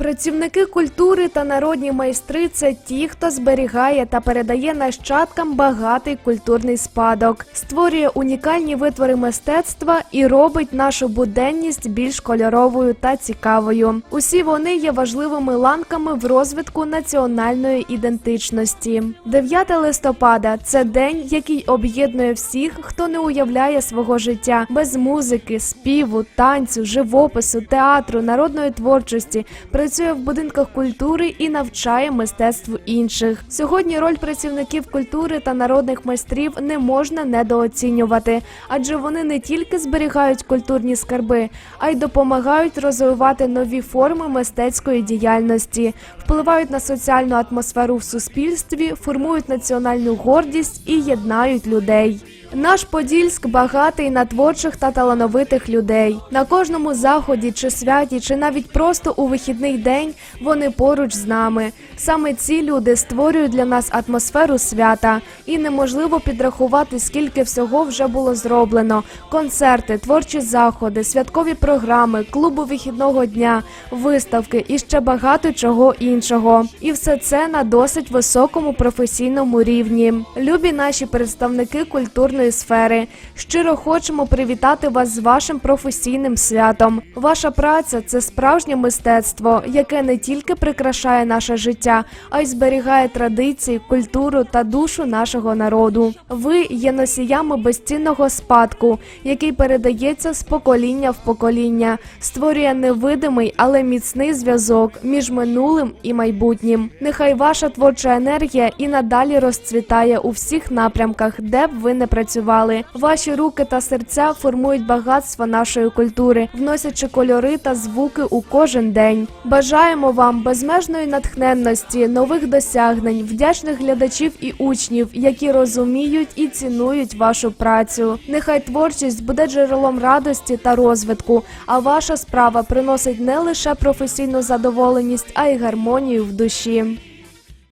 Працівники культури та народні майстри це ті, хто зберігає та передає нащадкам багатий культурний спадок, створює унікальні витвори мистецтва і робить нашу буденність більш кольоровою та цікавою. Усі вони є важливими ланками в розвитку національної ідентичності. 9 листопада це день, який об'єднує всіх, хто не уявляє свого життя без музики, співу, танцю, живопису, театру, народної творчості, працює в будинках культури і навчає мистецтву інших. Сьогодні роль працівників культури та народних майстрів не можна недооцінювати, адже вони не тільки зберігають культурні скарби, а й допомагають розвивати нові форми мистецької діяльності, впливають на соціальну атмосферу в суспільстві, формують національну гордість і єднають людей. Наш Подільськ багатий на творчих та талановитих людей. На кожному заході чи святі, чи навіть просто у вихідний день вони поруч з нами. Саме ці люди створюють для нас атмосферу свята, і неможливо підрахувати, скільки всього вже було зроблено: концерти, творчі заходи, святкові програми, клубу вихідного дня, виставки і ще багато чого іншого. І все це на досить високому професійному рівні. Любі наші представники культурної сфери. Щиро хочемо привітати вас з вашим професійним святом. Ваша праця це справжнє мистецтво, яке не тільки прикрашає наше життя, а й зберігає традиції, культуру та душу нашого народу. Ви є носіями безцінного спадку, який передається з покоління в покоління, створює невидимий, але міцний зв'язок між минулим і майбутнім. Нехай ваша творча енергія і надалі розцвітає у всіх напрямках, де б ви не працювали. Ваші руки та серця формують багатство нашої культури, вносячи кольори та звуки у кожен день. Бажаємо вам безмежної натхненності, нових досягнень, вдячних глядачів і учнів, які розуміють і цінують вашу працю. Нехай творчість буде джерелом радості та розвитку, а ваша справа приносить не лише професійну задоволеність, а й гармонію в душі.